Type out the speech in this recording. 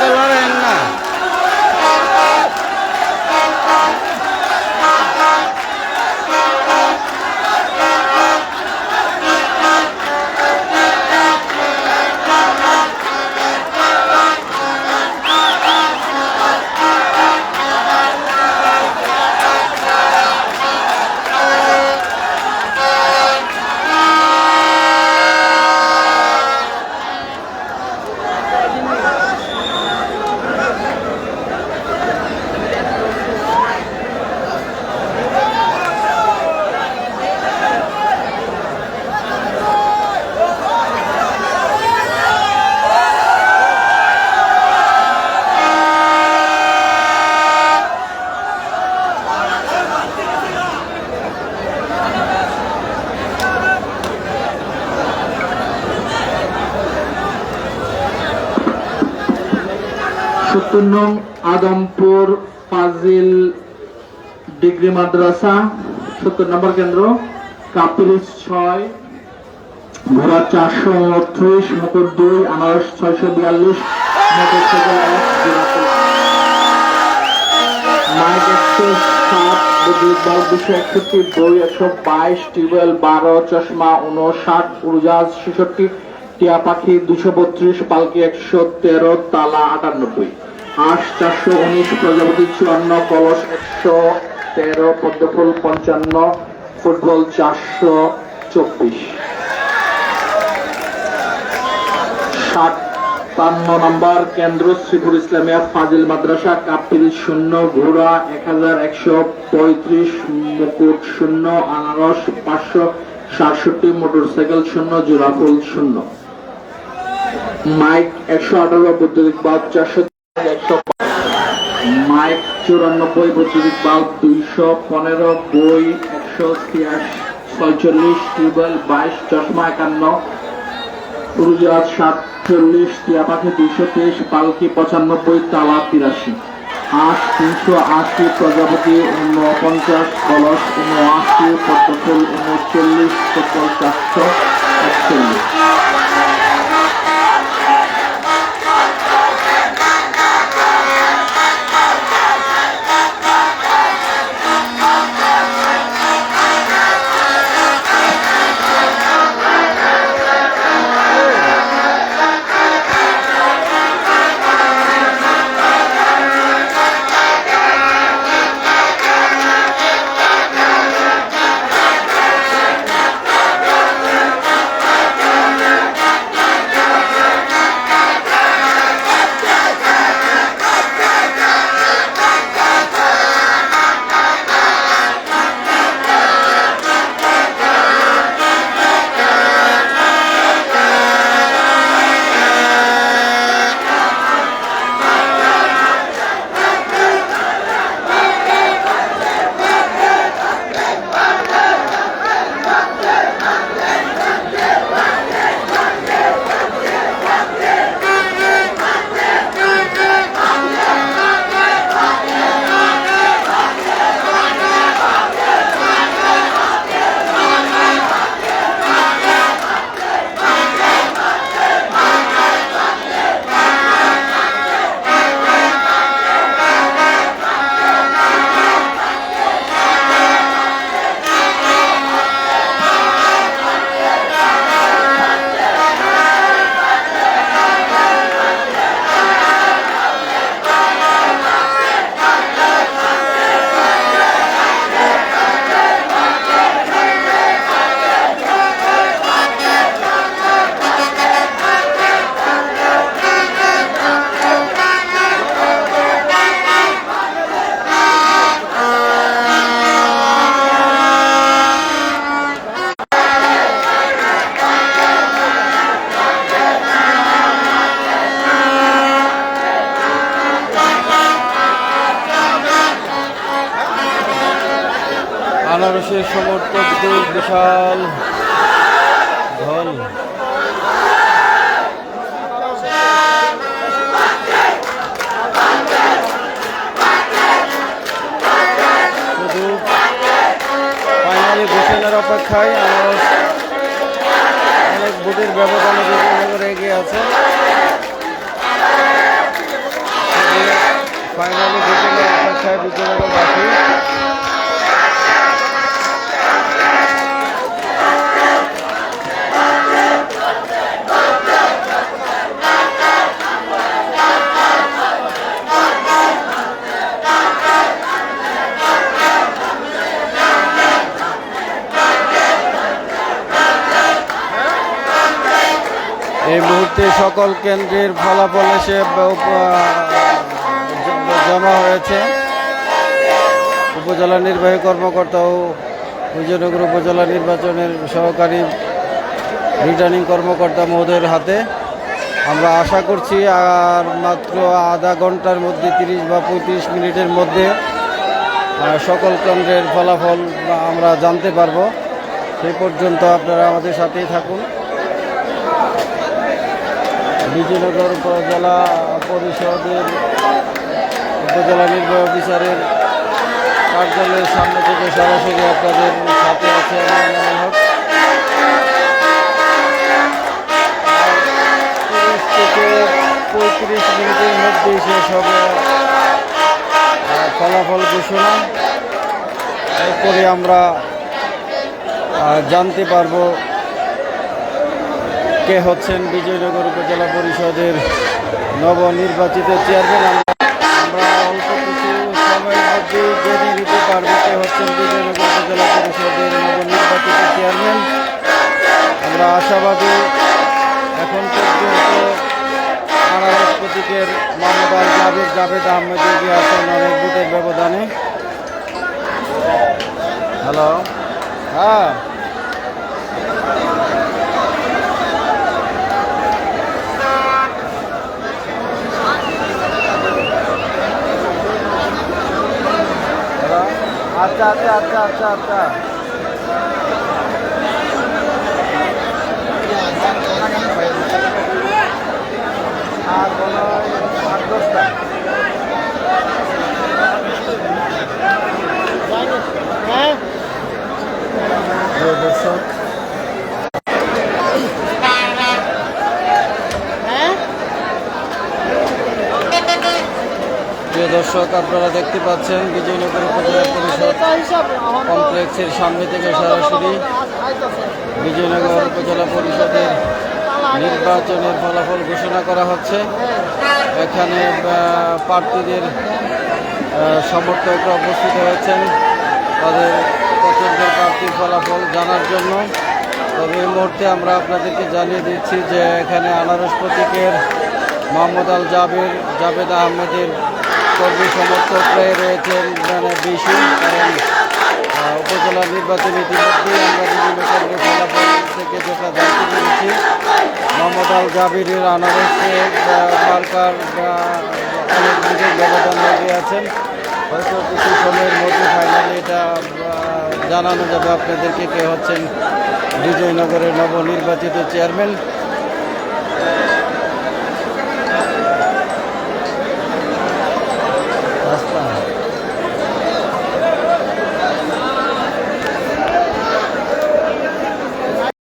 আজকে লড়েন সত্তর নং আদমপুর ফাজিল ডিগ্রি মাদ্রাসা, সত্তর নম্বর কেন্দ্র কাপিরিস ছয়, ঘোড়া চারশো উনত্রিশ মোটর দুই, আনারস ছয়শো বিয়াল্লিশ, মোটর সাইকেল মাইক একশো সাত, বিদ্যুৎ বাল্ব দুশো একষট্টি, বই একশো বাইশ, টিউবওয়েল বারো, চশমা উনষাট উড়োজাহাজ ছেষট্টি টিয়া পাখি দুশো বত্রিশ, পালকি একশো তেরো, তালা আটানব্বই। হাঁস চারশো উনিশ, প্রজাপতি চুয়ান্ন, কলস একশো তেরো, পদ্মফুল পঞ্চান্ন, ফুটবল চারশো চব্বিশ। সাতান্ন নম্বর কেন্দ্র শ্রীপুর ইসলামিয়া ফাজিল মাদ্রাসা, কাপিল শূন্য, ঘোড়া এক হাজার একশো পঁয়ত্রিশ, মুকুট শূন্য, আনারস পাঁচশো সাতষট্টি, মোটরসাইকেল শূন্য জোড়াফুল শূন্য। মাইক একশো আঠারো বৈদ্যুতিক বাল্ব, চারশো একশো মাইক চুরানব্বই বৈদ্যুতিক বাল্ব, দুইশো পনেরো বই, একশো ছিয়াশি ছয়চল্লিশ টিউবওয়েল, বাইশ চশমা একান্ন উড়োজাহাজ সাতচল্লিশ টিয়া পাখি দুইশো তেইশ, পালকি পঁচানব্বই, তালা তিরাশি। হাঁস তিনশো আশি, প্রজাপতি উনপঞ্চাশ, কলস উনআশি, পদ্মফুল উনচল্লিশ, পটল চারশো একচল্লিশ। আনারসের সমর্থকদের বিশাল ঢল ফাইনালি ঘোষণার অপেক্ষায় আনারস অনেক ভোটের ব্যবধানে বিপুল এগিয়ে আছে। ফাইনালি ঘোষণার অপেক্ষায় বিজয়নগরবাসী এই মুহূর্তে সকল কেন্দ্রের ফলাফল এসে জমা হয়েছে। উপজেলা নির্বাহী কর্মকর্তা ও বিজয়নগর উপজেলা নির্বাচনের সহকারী রিটার্নিং কর্মকর্তা মহোদয়ের হাতে। আমরা আশা করছি আর মাত্র আধা ঘণ্টার মধ্যে, তিরিশ বা পঁয়ত্রিশ মিনিটের মধ্যে সকল কেন্দ্রের ফলাফল আমরা জানতে পারব। সেই পর্যন্ত আপনারা আমাদের সাথেই থাকুন। বিজয়নগর উপজেলা পরিষদের উপজেলা নির্বাহী অফিসারের কার্যালয়ের সামনে থেকে সরাসরি আপনাদের সাথে আছে পঁয়ত্রিশ মিনিটের মধ্যেই শেষ হবে ফলাফল ঘোষণা। এরপরে আমরা জানতে পারব কে হচ্ছেন বিজয়নগর উপজেলা পরিষদের নবনির্বাচিত চেয়ারম্যান? আমরা- অল্প কিছু সময়ের মধ্যে জেনে নিতে পারব কে হচ্ছেন বিজয়নগর উপজেলা পরিষদের নবনির্বাচিত চেয়ারম্যান। আমরা আশাবাদী এখন পর্যন্ত আনারস প্রতীকের মোহাম্মদ জাভেদ জাভেদ আহমেদ এগিয়ে আছেন অনেক ভোটের ব্যবধানে। হ্যালো? হ্যাঁ। আচ্ছা আচ্ছা আচ্ছা আচ্ছা আচ্ছা আর কোনো হয়? আট দশটা প্রিয় দর্শক দর্শক, আপনারা দেখতে পাচ্ছেন বিজয়নগর উপজেলা পরিষদ কমপ্লেক্সের সামনে থেকে সরাসরি বিজয়নগর উপজেলা পরিষদের নির্বাচনের ফলাফল ঘোষণা করা হচ্ছে। এখানে প্রার্থীদের সমর্থকরা উপস্থিত হয়েছেন। তাদের পছন্দের প্রার্থীর ফলাফল জানার জন্য। তবে এই মুহূর্তে আমরা আপনাদেরকে জানিয়ে দিচ্ছি যে এখানে আনারস প্রতীকের মোহাম্মদ আল জাবের জাবেদ আহমেদের কর্মী সমর্থকরাই রয়েছেন মানে বেশি কারণ উপজেলা নির্বাচন ইতিমধ্যেই আমরা বিভিন্ন কেন্দ্রের ফলাফল থেকে যেটা জানতে পেরেছি, মোহাম্মদ আল জাবিরের আনারসে মার্কার অনেক বিশেষ ব্যবধান লাগিয়ে আছেন। হয়তো কিছু সময়ের মধ্যে ফাইনালি এটা জানানো যাবে। আপনাদেরকে কে হচ্ছেন? বিজয়নগরের নবনির্বাচিত চেয়ারম্যান